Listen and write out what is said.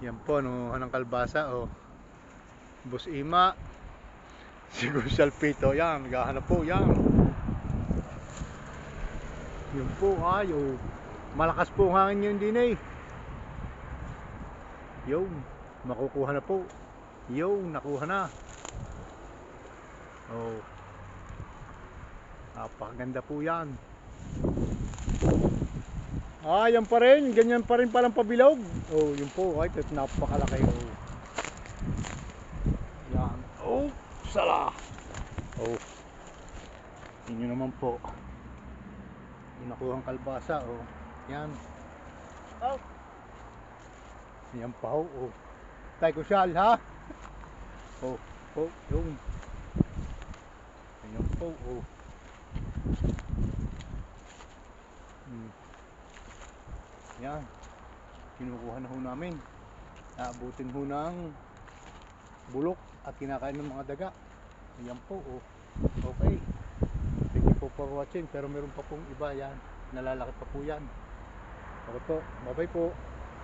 Yan po, nangunguha ng kalbasa, oh. Bus Ima. Si Gonzal Pito, yan. Naghahanap po, yan. Yun po, ay, oh. Malakas po ang hangin yun din eh. Yun, makukuha na po. Yun, nakuha na. Oh. Napakaganda po yan. Ah, yan pa rin. Ganyan pa rin palang pabilog. Oh, yun po. Ay, ito napakalaki. Oh. Yan. Oh, sala. Oh. Yun naman po. Yung nakuhang kalbasa. Oh. Yan. Oh. Yan pa. Oh. oh. Tay ko siyal, ha? Oh. Oh, yun. Yan po. Oh. Hmm. Yan. Kinukuha na ho namin. Naabutin ho ng bulok at kinakain ng mga daga. Ayan po. Oh. Okay. Thank you po for watching. Pero meron pa pong iba yan. Nalalaki pa po yan. Okay po. Bye bye po.